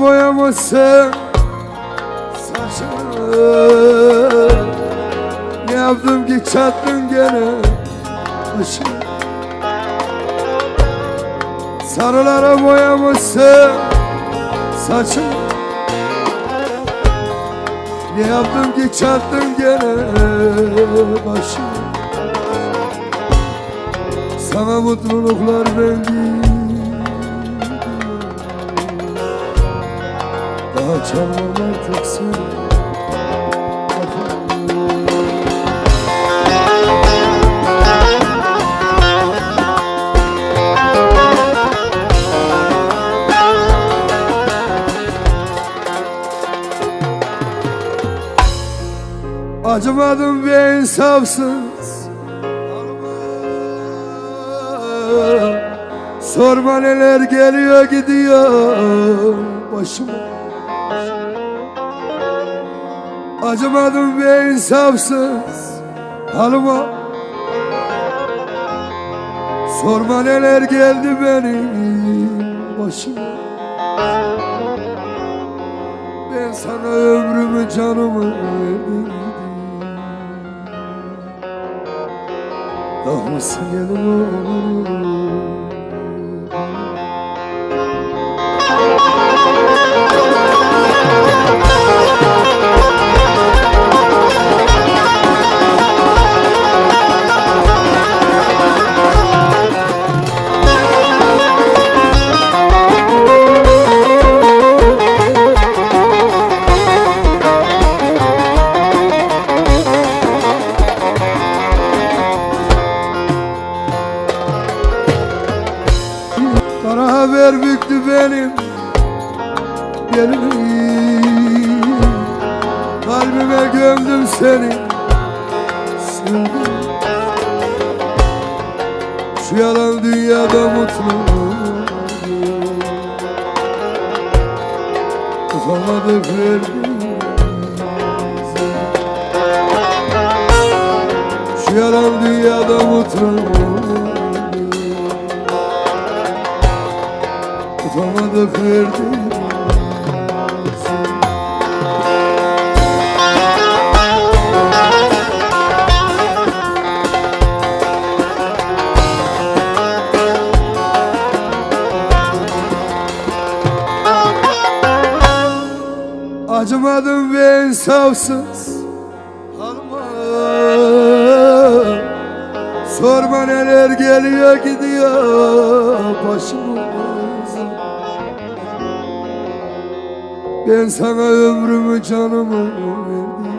boyamışsın. Saçını. Ne yaptım ki çattın gene başını Sarılara boyamışsın. Saçını. Ne yaptım ki çattın gene başını? Sana mutluluklar verdim. Daha çalmam artık seni Acımadım ve insafsız. Sorma neler geliyor gidiyor. Başıma Acımadım ve insafsız halıma? Sorma neler geldi benim başıma. Ben sana ömrümü canımı verdim. Daha mısın yanıma olur Kara haber büktü benim Belimi Kalbime gömdüm seni Sevdim Şu yalan dünyada mutlu Tutamadık verdim Şu yalan dünyada mutlu Tutamadık verdim Acımadım ve insafsız Alma Sorma neler geliyor gidiyor başımıza Ben sana ömrümü canımı verdim.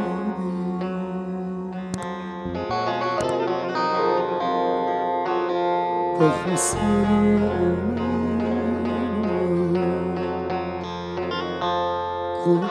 Kafasını Kul